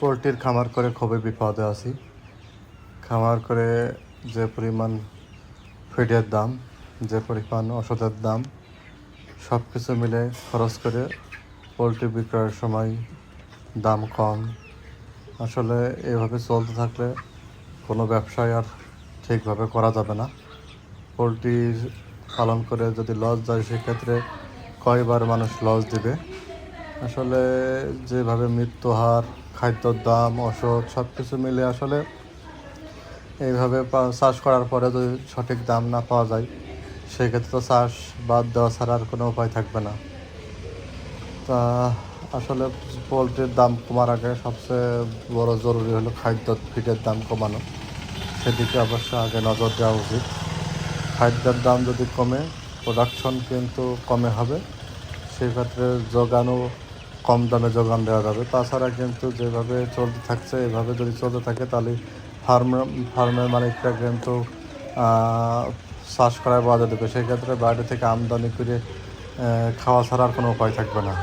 পোলট্রির খামার করে খুবই বিপদে আছি। খামার করে যে পরিমাণ ফিডের দাম, যে পরিমাণ ওষুধের দাম সব কিছু মিলে খরচ করে পোলট্রি বিক্রয়ের সময় দাম কম। আসলে এভাবে চলতে থাকলে কোনো ব্যবসায় আর ঠিকভাবে করা যাবে না। পোলট্রি পালন করে যদি লস যায়, সেক্ষেত্রে কয়বার মানুষ লস দিবে? আসলে যেভাবে মৃত্যু হার, খাদ্যর দাম, ওষুধ সব কিছু মিলে আসলে এইভাবে চাষ করার পরে যদি সঠিক দাম না পাওয়া যায়, সেক্ষেত্রে তো চাষ বাদ দেওয়া ছাড়া আর কোনো উপায় থাকবে না। তা আসলে পোলট্রির দাম কমার আগে সবচেয়ে বড় জরুরি হলো খাদ্য ফিডের দাম কমানো। সেদিকে অবশ্য আগে নজর দেওয়া উচিত। খাদ্যের দাম যদি কমে প্রোডাকশন কিন্তু কমে হবে। সেক্ষেত্রে যোগানও কম দামে যোগান দেওয়া যাবে। তাছাড়া কিন্তু যেভাবে চলতে থাকছে, এভাবে যদি চলতে থাকে, তাহলে ফার্ম, ফার্মের মালিকরা কিন্তু চাষ করায় বাজার দেবে। সেক্ষেত্রে বাইরে থেকে আমদানি করে খাওয়া ছাড়ার কোনো উপায় থাকবে না।